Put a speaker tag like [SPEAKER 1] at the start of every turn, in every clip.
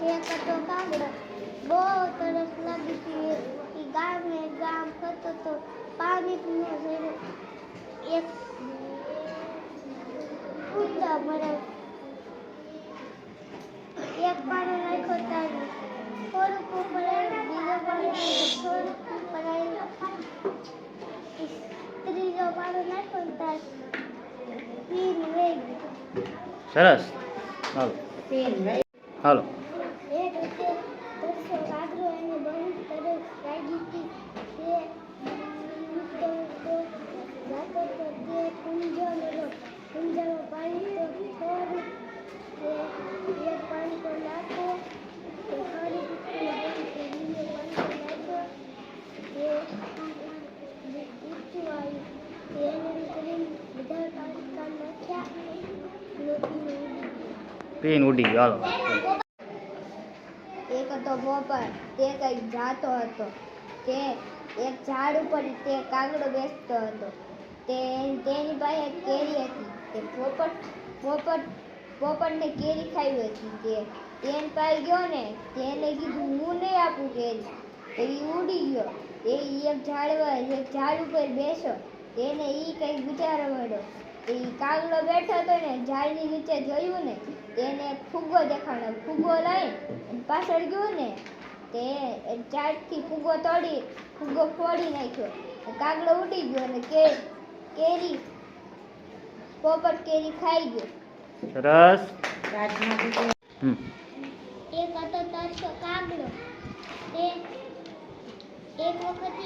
[SPEAKER 1] એક હતો કાગડો. બહુ તરસ લાગી હતી એ. ગામે ગામ ફરતો તો પાણી પીને એક કૂતરા મરે. એક પાણી નાખો તારે થોડુંક ઉપર બીજો પાણી થોડુંક ઉપર ત્રીજો પાણી નાખો તારે
[SPEAKER 2] સરસ. હાલો. હાલો
[SPEAKER 1] એક રીતે દસો વાગરો એને બહુ તરસ લાગી હતી તે ઉડતો ઉડતો જાતો તો તે કુંજનો કુંજમાં પાણી તો થોડું તે એક પાણી તો નાખો તે ફરી કૂદકું તે બીજું પાણી તો નાખ્યો તે ઊંચું આવ્યું તે એને કરીને બધા પાણી કામ નાખ્યા લોટીને ઉડી
[SPEAKER 2] પીન ઉડી ગયો. હાલો.
[SPEAKER 1] એક હતો પોપર તે કંઈક જાતો હતો. તે એક ઝાડ ઉપર તે કાગડો બેસતો હતો. તે તેની પાસે કેરી હતી. તે પોપટ પોપટ, પોપટને કેરી ખાવી હતી. તે તેન પાસે ગયો ને, તેને કીધું, હું નહીં આપું કેરી. એ ઉડી ગયો. એ એક ઝાડ એક ઝાડ ઉપર બેસો તેને એ કંઈક વિચાર મળ્યો એ કાગડો બેઠો હતો ને ઝાડની નીચે જોયું ને તેને ફુગ્ગો દેખાણો ફુગ્ગો લઈ પાછળ ગયો ને તે ઝાડથી ફુગ્ગો તોડી ફુગ્ગો ફોડી નાખ્યો. કાગડો ઉડી ગયો અને કે કેરી પોપટ કેરી ખાઈ ગયો.
[SPEAKER 2] સરસ.
[SPEAKER 1] એક હતો તરસો કાગડો તે એક વખત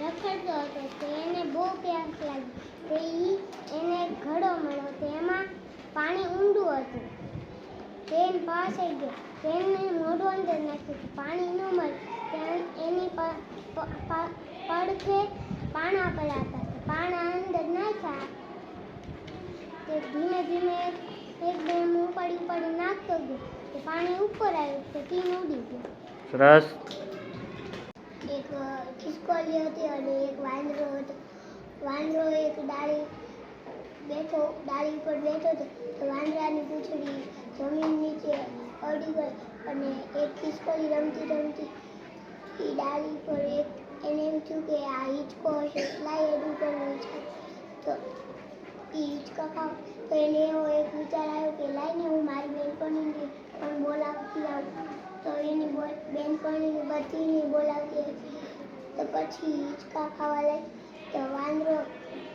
[SPEAKER 1] રખડતો હતો તો એને બહુ પ્યાસ લાગી. તો એને ઘડો મળ્યો. તેમાં પાણી ઊંડું હતું. તેન પાસે ગયો. તેને મોઢું અંદર નાખ્યું પાણી ન મળે. ત્યાં એની પડખે પાણા પડ્યા હતા. પાણા અંદર નાખ્યા. તે ધીમે ધીમે એકદમ ઉપાડી ઉપાડી નાખતો ગયો. તે પાણી ઉપર આવ્યું તો ટીન ઉડી ગયો.
[SPEAKER 2] સરસ.
[SPEAKER 1] એક ખિસકોલી હતી અને એક વાંદરો હતો. વાંદરો એક ડાળી બેઠો, ડાળી ઉપર બેઠો હતો તો વાંદરાની પૂંછડી જમીન નીચે અડી ગઈ અને એક ખિસકોલી રમતી રમતી એ ડાળી પર એક, એને એમ થયું કે આ હિંચકો હશે એટલા એનું ઉપર છે તો એ હિંચકા ખાવ, તો એને એવો એક વિચાર આવ્યો કે લાઈને હું મારી બેનપણીને પણ બોલાવતી આવું. તો એની બેનપણીને બધીને બોલાવતી હતી તો પછી હિંચકા ખાવા લાગી તો વાંદરો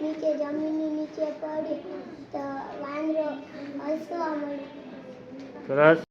[SPEAKER 1] નીચે જમીનની નીચે પડી તો વાંદરો હસવા મળ્યો